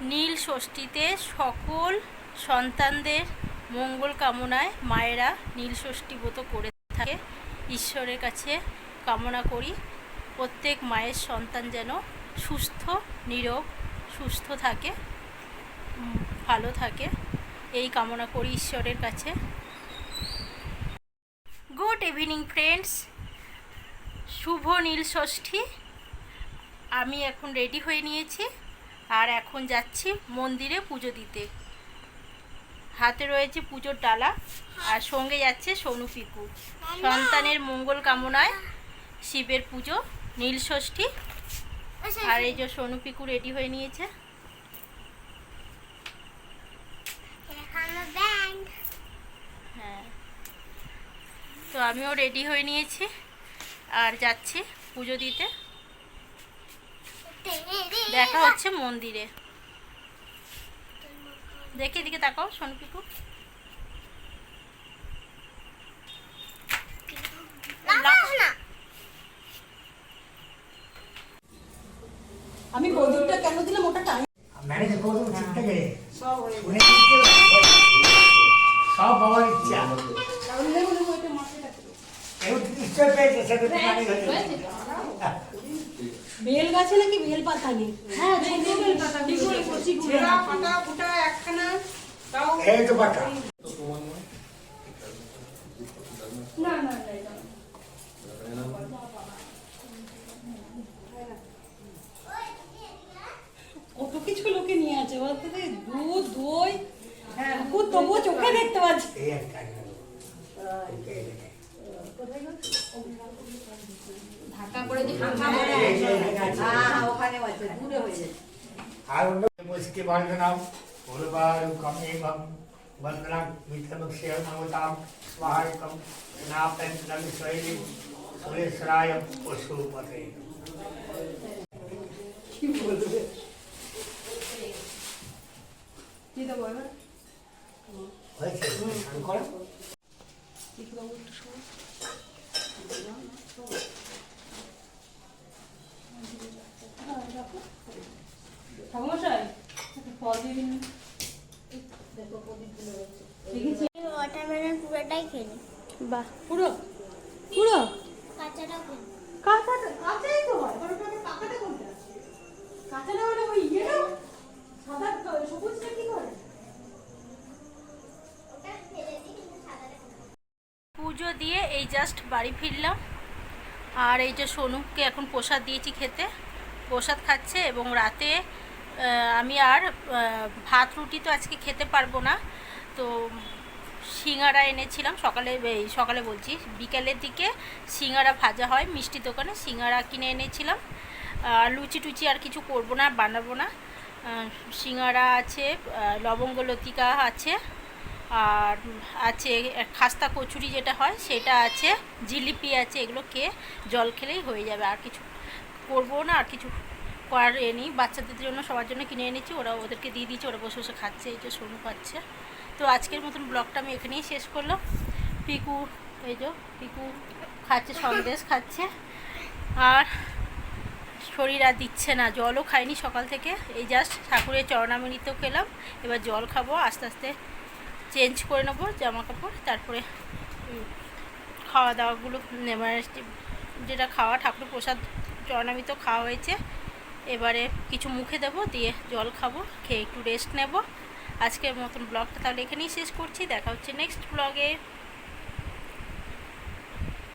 নীল ষষ্ঠীতে সকল সন্তানদের মঙ্গল কামনায় মায়েরা নীল ষষ্ঠী ব্রত করে থাকে। ঈশ্বরের কাছে কামনা করি, প্রত্যেক মায়ের সন্তান যেন সুস্থ নীরোগ সুস্থ থাকে ভালো থাকে। এই কামনা করি ঈশ্বরের কাছে। গুড ইভিনিং ফ্রেন্ডস, শুভ নীল ষষ্ঠী। আমি এখন রেডি হয়ে নিয়েছি। আর এখন যাচ্ছি মন্দিরে পুজো দিতে। হাতে রয়েছে পুজোর ডালা আর সঙ্গে যাচ্ছে সোনু পিকু। সন্তানের মঙ্গল কামনায় শিবের পুজো নীল ষষ্ঠী। আর এই যে সোনু পিকু রেডি হয়ে নিয়েছে। হ্যাঁ। তো আমিও রেডি হয়ে নিয়েছি। আর যাচ্ছি পুজো দিতে। দেখা হচ্ছে মন্দিরে। দেখি এদিকে তাকাও সোনপিকু আমি বদুরটা কেন দিলাম? ওটা টাইম ম্যানেজ করব ঠিক থাকে দিচ্ছে, সব বাবার ইচ্ছা তাহলে মনে হয় ওটা মাথায় রাখবে। কেউ নিশ্চয় পেয়েছে সেটা তো ম্যানেজ হয়েছে বেল গাছে নাকি বেল পাতা নেই হ্যাঁ বেল পাতা কচি ছেঁড়া পাতা ফুটা একখানা তাও এই তো বাটা না না না এটা না। কত কিছু লোকে নিয়ে আছে বলতে দুধ দই হ্যাঁ তবুও চোখে দেখতে পাচ্ছি এই আর কাজ নেই। এই যে, ঢাকা করে যে এই যে, এই যে, হ্যাঁ ওখানে আছে দূরে হয়ে যায় আর অন্য মুসকি বন্ধনাম পূর্বারুকম এবং বন্দনাম মিথ্যমুক্ষেয় নমতাম স্বাহায়কম নাপেন্দ্রম শৈলী সুরেশ্বরায় পশুপতে কি বলবে কি দেবো এবার হয়েছে স্নান করো ঠাকুমশাই একটা ফল দিয়ে দিন। দেখেছি। ওয়াটারমেলন পুরোটাই খেলি বাহ। পুরো? পুরো? কাঁচাটাও খেলি কাঁচাটা কাঁচাই পুজো দিয়ে এই জাস্ট বাড়ি ফিরলাম। আর এই যে সোনুকে এখন প্রসাদ দিয়েছি খেতে। প্রসাদ খাচ্ছে এবং রাতে আমি আর ভাত, রুটি তো আজকে খেতে পারব না। তো সিঙ্গারা এনেছিলাম। সকালে, এই, সকালে বলছি, বিকেলের দিকে সিঙ্গারা ভাজা হয় মিষ্টি দোকানে, সিঙ্গারা কিনে এনেছিলাম। আর লুচি টুচি আর কিছু করব না, বানাবো না। সিঙ্গারা আছে লবঙ্গ লতিকা আছে। আর আছে খাস্তা কচুরি যেটা হয়, সেটা আছে, জিলিপি আছে, এগুলো খেয়ে জল খেলেই হয়ে যাবে। আর কিছু করব না, আর কিছু করার এ নেই। বাচ্চাদের জন্য, সবার জন্য কিনে এনেছি, ওরা ওদেরকে দিয়ে দিয়েছি, ওরা বসে বসে খাচ্ছে, এই যে সোনু খাচ্ছে। তো আজকের মতন ব্লগটা আমি এখানেই শেষ করলাম। পিকু, এই যে পিকু খাচ্ছে, সন্দেশ খাচ্ছে। আর শরীর আর দিচ্ছে না, জলও খাইনি সকাল থেকে। এই জাস্ট ঠাকুরের চরণামৃত খেলাম, এবার জল খাব, আস্তে আস্তে চেঞ্জ করে নেব জামা কাপড় তারপরে খাওয়া দাওয়াগুলো নেবার যেটা খাওয়া, ঠাকুর প্রসাদ চরণামিত খাওয়া হয়েছে। এবারে কিছু মুখে দেবো, দিয়ে জল খাব, খেয়ে একটু রেস্ট নেব। আজকের মতন ব্লগটা তাহলে এখানেই শেষ করছি, দেখা হচ্ছে নেক্সট ব্লগে